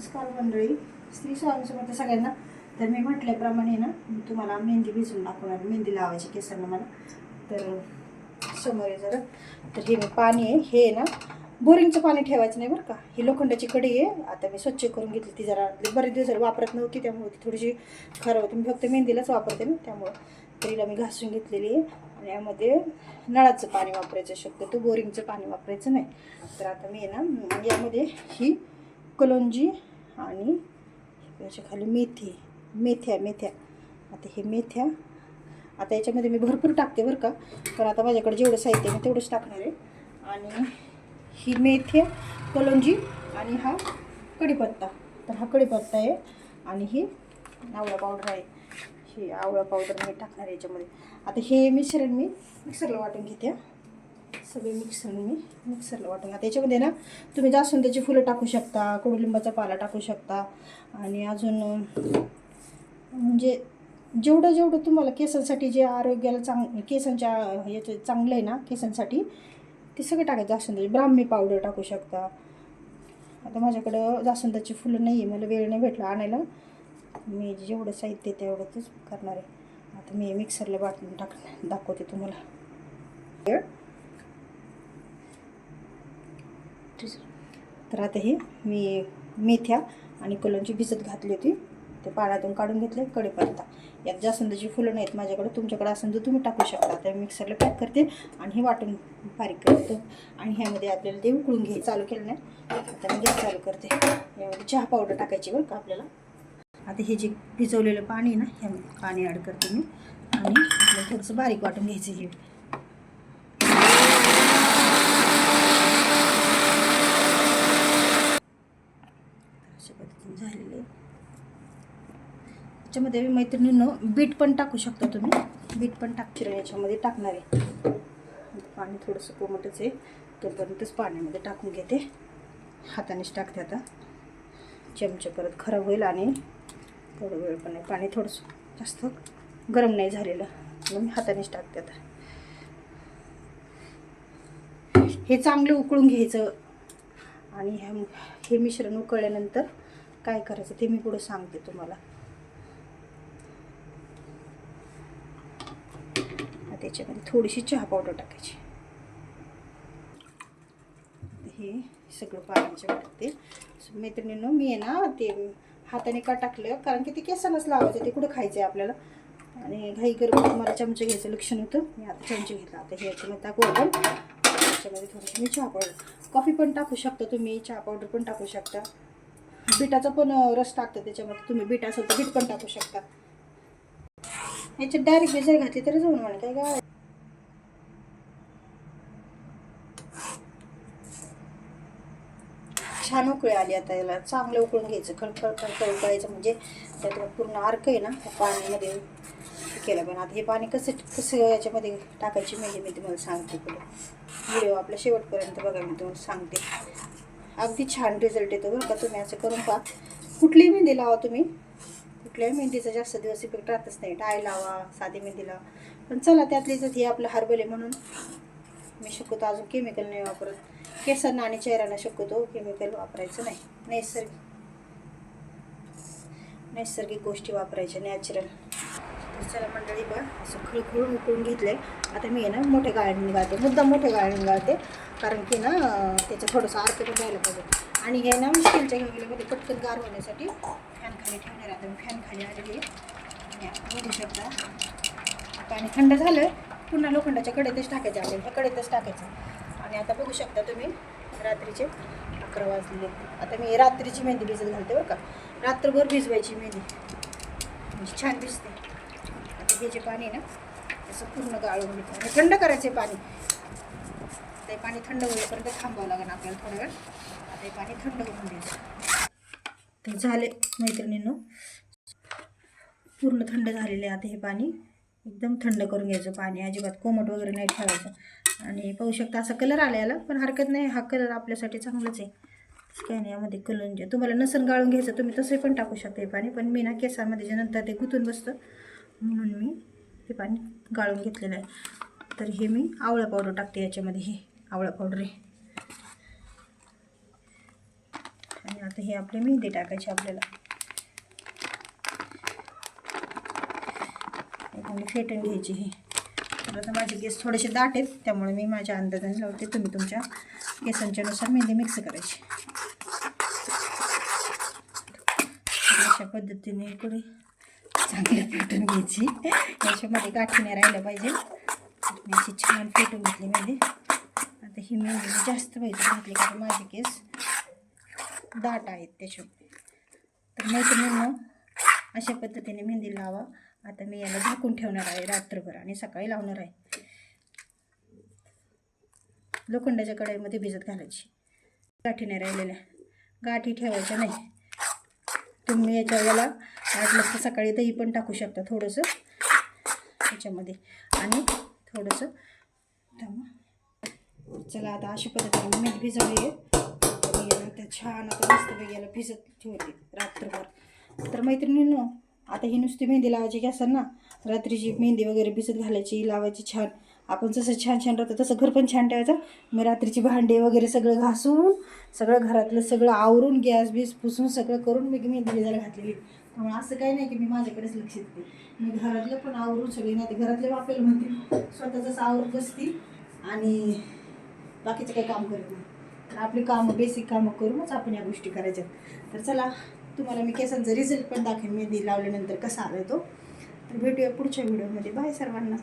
नमस्कार मंडळी. स्त्री स्वामीसमर्थ सगळ्यांना. तर मी म्हटल्याप्रमाणे ना मी तुम्हाला मेहंदी भिजून दाखवणार मेहंदी लावायची केसांना मला. तर समोर आहे जरा. तर हे पाणी आहे. हे आहे ना बोरिंगचं पाणी ठेवायचं नाही बरं का? ही लोखंडाची कडी आहे. आता मी स्वच्छ करून घेतली. ती जरा बरेच दिवस वापरत नव्हती त्यामुळे ती थोडीशी खराब होती. मी फक्त मेहंदीलाच वापरते ना त्यामुळं. तरीला मी घासून घेतलेली आहे. आणि यामध्ये नळाचं पाणी वापरायचं शक्यतो बोरिंगचं पाणी वापरायचं नाही. तर आता मी आहे ना यामध्ये ही कलोंजी आणि याच्या खाली मेथी मेथ्या मेथ्या. आता हे मेथ्या. आता याच्यामध्ये मी भरपूर टाकते बरं का. पण आता माझ्याकडे जेवढं साहित्य आहे मी तेवढंच टाकणार आहे. आणि ही मेथ्या कलोंजी आणि हा कढीपत्ता. तर हा कढीपत्ता आहे आणि ही आवळा पावडर आहे. ही आवळा पावडर मी टाकणार आहे याच्यामध्ये. आता हे मिश्रण मी मिक्सरला वाटून घेते. सगळे मिक्सर मी मिक्सरला वाटून आता याच्यामध्ये ना तुम्ही जास्वंदाची फुलं टाकू शकता कडुलिंबाचा पाला टाकू शकता. आणि अजून म्हणजे जेवढं जेवढं तुम्हाला केसांसाठी जे आरोग्याला चांग केसांच्या याचं चांगलं आहे ना केसांसाठी ते सगळं टाकायचं जास्वंदाची म्हणजे ब्राह्मी पावडर टाकू शकता. आता माझ्याकडं जास्वंदाची फुलं नाही आहे मला वेळ नाही भेटला आणायला. मी जेवढं साहित्य आहे तेवढंच करणार आहे. आता मी मिक्सरला वाटून टाक दाखवते तुम्हाला. तर आता हे मी मेथ्या आणि कलंची भिजत घातली होती. ते पाण्यातून काढून घेतले कडेपर्यंत यात जास्वंदाची फुलं नाहीत माझ्याकडे. तुमच्याकडे असेल तर तुम्ही टाकू शकता. त्या मिक्सरला पॅक करते आणि हे वाटून बारीक करतो. आणि ह्यामध्ये आपल्याला ते उकळून घे चालू केलं नाही. आता मी गॅस चालू करते. यामध्ये चहा पावडर टाकायची बरं का आपल्याला. आता हे जे भिजवलेलं पाणी आहे ना ह्यामध्ये पाणी ॲड करते मी. आणि आपल्याला थोडंसं बारीक वाटून घ्यायचं हे अशा पद्धतीने झालेले आहे. याच्यामध्ये मैत्रिणीनं बीट पण टाकू शकता तुम्ही. बीट पण टाक चिरण याच्यामध्ये टाकणार आहे. पाणी थोडंसं कोमटच आहे. तोपर्यंतच पाण्यामध्ये टाकून घेते. हातानेच टाकते आता. चमचे परत खराब होईल आणि थोडं वेळ पण नाही. पाणी थोडंसं जास्त गरम नाही झालेलं. मग मी हातानेच टाकते आता. हे चांगलं उकळून घ्यायचं. आणि ह्या हे मिश्रण उकळल्यानंतर काय करायचं ते मी पुढे सांगते तुम्हाला आता त्याच्यामध्ये थोडीशी चहा पावडर टाकायची. हे सगळं पाण्याचे वाटते मैत्रिणीनं मी आहे ना ते हाताने का टाकलं? कारण की ते केसानच लावायचं ते कुठं खायचं आहे आपल्याला? आणि घाई गरम मला चमचे घ्यायचं लक्षण होतं मी आता चमचे घेतला. आता हे याच्यामध्ये टाकू आपण. त्याच्यामध्ये थोडीशी मी चहा पावडर. कॉफी पण टाकू शकता तुम्ही चहा पावडर पण टाकू शकता. बिटाचा पण रस टाकता त्याच्यामध्ये तुम्ही. बीट असेल तर बीट पण टाकू शकता. याच्यात डायरेक्ट जर घातली तरी जाऊन म्हणे काय काय छान उकळी आली आता याला. चांगलं उकळून घ्यायचं. खळखळ खळखळ उकळायचं म्हणजे त्यात पूर्ण अर्क आहे ना त्या पाण्यामध्ये केलं पण. आता हे पाणी कसं कसं याच्यामध्ये टाकायची मेहंदी मी तुम्हाला सांगते पुढे. व्हिडिओ आपल्या शेवटपर्यंत बघा मी तुम्हाला सांगते. अगदी छान रिझल्ट येतो बरं का तुम्ही असं करून पहा. कुठलीही मेहंदी लावा तुम्ही? कुठल्याही मेहंदीचा जास्त दिवस इफेक्ट राहतच नाही. डाय लावा साधी मेहंदी लावा. पण चला त्यातली जर हे आपलं हर्बल आहे म्हणून. मी शक्यतो अजून केमिकल नाही वापरत. केसांना आणि चेहऱ्याला शक्यतो केमिकल वापरायचं नाही. नैसर्गिक नैसर्गिक गोष्टी वापरायच्या नॅचरल चला मंडळी बघ असं खळखळून उकळून घेतलंय. आता मी आहे ना मोठ्या गाळणी गाळते मुद्दा मोठ्या गाळणी गाळते. कारण की ना त्याचं थोडंसं अर्क पण राहिलं पाहिजे. आणि हे ना मी स्टीलच्या गंगेमध्ये पटकन गार होण्यासाठी फॅन खाली ठेवणार आता मी फॅन खाली आलेली आहे. बघू शकता. पाणी थंड झालं पुन्हा लोखंडाच्या कडेतच टाकायचं आपल्याला. ह्या कडेतच टाकायचं. आणि आता बघू शकता तुम्ही रात्रीचे अकरा वाजलेले आता मी रात्रीची मेहंदी भिजत घालते बरं का. रात्रभर भिजवायची मेहंदी. म्हणजे छान भिजते आता हे जे पाणी आहे ना असं पूर्ण गाळून घेतो आणि थंड करायचे पाणी. ते पाणी थंड होईपर्यंत थांबावं लागेल आपल्याला थोडा वेळ. आता हे पाणी थंड करून द्यायचं तर झाले मैत्रिणींनो. पूर्ण थंड झालेले आहे आता हे पाणी. एकदम थंड करून घ्यायचं पाणी. अजिबात कोमट वगैरे नाही ठेवायचं. आणि पाहू शकता असा कलर आला याला पण हरकत नाही. हा कलर आपल्यासाठी चांगलाच आहे. काय नाही यामध्ये जे तुम्हाला नसन गाळून घ्यायचं तुम्ही तसंही पण टाकू शकता हे पाणी. पण मी ना केसामध्ये जे नंतर ते गुतून बसतं म्हणून मी हे पाणी गाळून घेतलेलं आहे. तर हे मी आवळा पावडर टाकते याच्यामध्ये. हे आवळा पावडर आहे. आणि आता हे आपले मेहंदी टाकायची आपल्याला. आणि फेटून घ्यायची हे. तर आता माझे केस थोडेसे दाट आहेत त्यामुळे मी माझ्या अंदाजाने लावते. तुम्ही तुमच्या केसांच्यानुसार मेहंदी मिक्स करायची. अशा पद्धतीने इकडे चांगली फेटून घ्यायची. याच्यामध्ये गाठी नाही राहिल्या पाहिजे. मेथी छान फेटून घेतली मेहंदी आता ही मेहंदी जास्त पाहिजे घातली कारण माझे केस दाट आहेत त्याच्यामध्ये तर मैत्रिणींनो अशा पद्धतीने मेहंदी लावा. आता मी याला झाकून ठेवणार आहे रात्रभर आणि सकाळी लावणार आहे. लोखंडाच्या कढाईमध्ये भिजत घालायची. गाठी नाही राहिलेल्या. गाठी ठेवायच्या नाही. तुम्ही याच्या वेळेला वाटलं तर सकाळी दही पण टाकू शकता थोडंसं. याच्यामध्ये. आणि थोडंसं चला आता अशा पद्धतीने मी मीठ भिजवली आहे. आणि त्या छान आता मस्त याला भिजत ठेवते रात्रभर. तर मैत्रिणींनो आता ही नुसती मेहंदी लावायची की असेल ना रात्रीची मेहंदी वगैरे भिजत घालायची लावायची छान. आपण जसं छान छान राहतो तसं घर पण छान ठेवायचं. मी रात्रीची भांडे वगैरे सगळं घासून सगळं घरातलं सगळं आवरून गॅस बीस पुसून सगळं करून मी मेहंदी भिजायला घातलेली. त्यामुळे असं काही नाही की मी माझ्याकडेच लक्ष देते. मी घरातलं पण आवरून सगळे नाही ते घरातले वापेल म्हणते स्वतःच आवरून बसती आणि बाकीचं काही काम करत नाही. तर आपली कामं बेसिक कामं करूनच आपण या गोष्टी करायच्या. तर चला तुम्हाला मी केसांचा रिझल्ट पण दाखवेन. मेहंदी लावल्यानंतर कसा आला तो. तर भेटूया पुढच्या व्हिडिओमध्ये बाय सर्वांना.